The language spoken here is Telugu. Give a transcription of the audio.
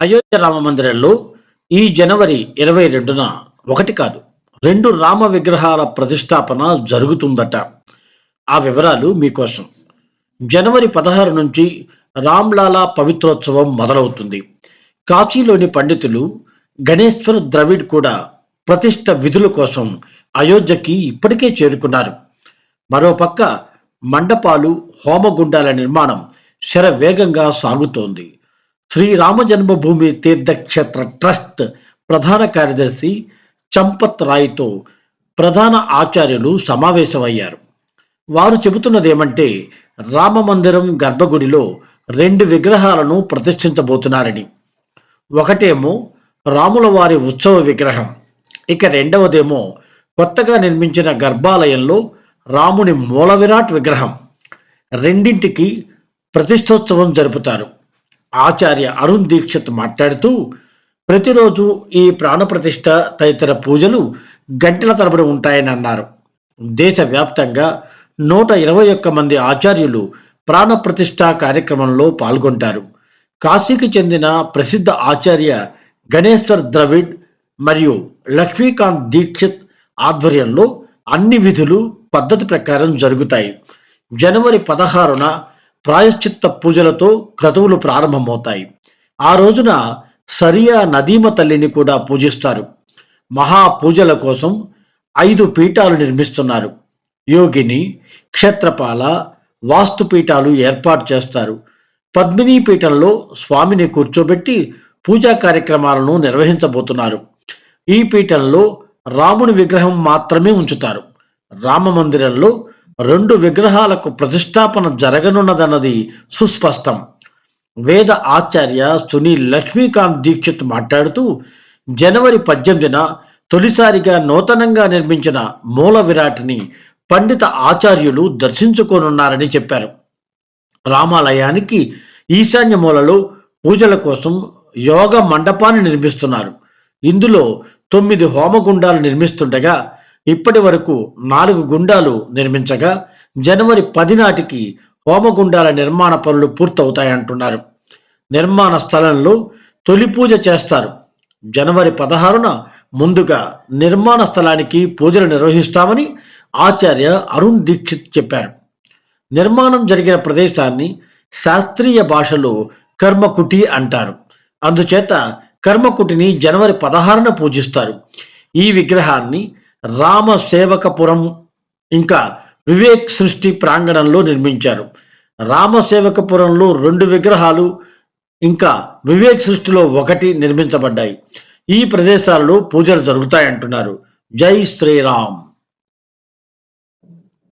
అయోధ్య రామ మందిరంలో ఈ జనవరి ఇరవై రెండున ఒకటి కాదు రెండు రామ విగ్రహాల ప్రతిష్టాపన జరుగుతుందట. ఆ వివరాలు మీకోసం. జనవరి పదహారు నుంచి రామ్లాలా పవిత్రోత్సవం మొదలవుతుంది. కాశీలోని పండితులు గణేశ్వర్ ద్రవిడ్ కూడా ప్రతిష్ట విధుల కోసం అయోధ్యకి ఇప్పటికే చేరుకున్నారు. మరోపక్క మండపాలు హోమగుండాల నిర్మాణం శరవేగంగా సాగుతోంది. శ్రీరామ జన్మభూమి తీర్థక్షేత్ర ట్రస్ట్ ప్రధాన కార్యదర్శి చంపత్ రాయ్తో ప్రధాన ఆచార్యులు సమావేశమయ్యారు. వారు చెబుతున్నది ఏమంటే రామ మందిరం గర్భగుడిలో రెండు విగ్రహాలను ప్రతిష్ఠించబోతున్నారని. ఒకటేమో రాముల వారి ఉత్సవ విగ్రహం. ఇక రెండవదేమో కొత్తగా నిర్మించిన గర్భాలయంలో రాముని మూల విరాట్ విగ్రహం. రెండింటికి ప్రతిష్టోత్సవం జరుపుతారు. ఆచార్య అరుణ్ దీక్షిత్ మాట్లాడుతూ ప్రతిరోజు ఈ ప్రాణప్రతిష్ఠ తదితర పూజలు గంటల తరబడి ఉంటాయని అన్నారు. దేశవ్యాప్తంగా నూట ఇరవై ఒక్క మంది ఆచార్యులు ప్రాణప్రతిష్ఠ కార్యక్రమంలో పాల్గొంటారు. కాశీకి చెందిన ప్రసిద్ధ ఆచార్య గణేశ్వర్ ద్రవిడ్ మరియు లక్ష్మీకాంత్ దీక్షిత్ ఆధ్వర్యంలో అన్ని విధులు పద్ధతి ప్రకారం జరుగుతాయి. జనవరి పదహారున ప్రాయశ్చిత్త పూజలతో క్రతువులు ప్రారంభమవుతాయి. ఆ రోజున సరియా నదీమ తల్లిని కూడా పూజిస్తారు. మహా పూజల కోసం ఐదు పీఠాలు నిర్మిస్తున్నారు. యోగిని క్షేత్రపాల వాస్తు పీఠాలు ఏర్పాటు చేస్తారు. పద్మినీ పీఠంలో స్వామిని కూర్చోబెట్టి పూజా కార్యక్రమాలను నిర్వహించబోతున్నారు. ఈ పీఠంలో రాముని విగ్రహం మాత్రమే ఉంచుతారు. రామ మందిరంలో రెండు విగ్రహాలకు ప్రతిష్టాపన జరగనున్నదన్నది సుస్పష్టం. వేద ఆచార్య సునీల్ లక్ష్మీకాంత్ దీక్షిత్ మాట్లాడుతూ జనవరి పద్దెనిమిదిన తొలిసారిగా నూతనంగా నిర్మించిన మూల విరాట్ని పండిత ఆచార్యులు దర్శించుకోనున్నారని చెప్పారు. రామాలయానికి ఈశాన్య మూలలో పూజల కోసం యోగ మండపాన్ని నిర్మిస్తున్నారు. ఇందులో తొమ్మిది హోమగుండాలు నిర్మిస్తుండగా ఇప్పటి వరకు నాలుగు గుండాలు నిర్మించగా జనవరి పది నాటికి హోమగుండాల నిర్మాణ పనులు పూర్తవుతాయంటున్నారు నిర్మాణ స్థలంలో తొలి పూజ చేస్తారు. జనవరి పదహారున ముందుగా నిర్మాణ స్థలానికి పూజలు నిర్వహిస్తామని ఆచార్య అరుణ్ దీక్షిత్ చెప్పారు. నిర్మాణం జరిగిన ప్రదేశాన్ని శాస్త్రీయ భాషలో కర్మకుటి అంటారు. అందుచేత కర్మకుటిని జనవరి పదహారున పూజిస్తారు. ఈ విగ్రహాన్ని రామ సేవకపురం ఇంకా వివేక్ సృష్టి ప్రాంగణంలో నిర్మించారు. రామ సేవకపురంలో రెండు విగ్రహాలు ఇంకా వివేక్ సృష్టిలో ఒకటి నిర్మించబడ్డాయి. ఈ ప్రదేశాలలో పూజలు జరుగుతాయంటున్నారు. జై శ్రీరామ్.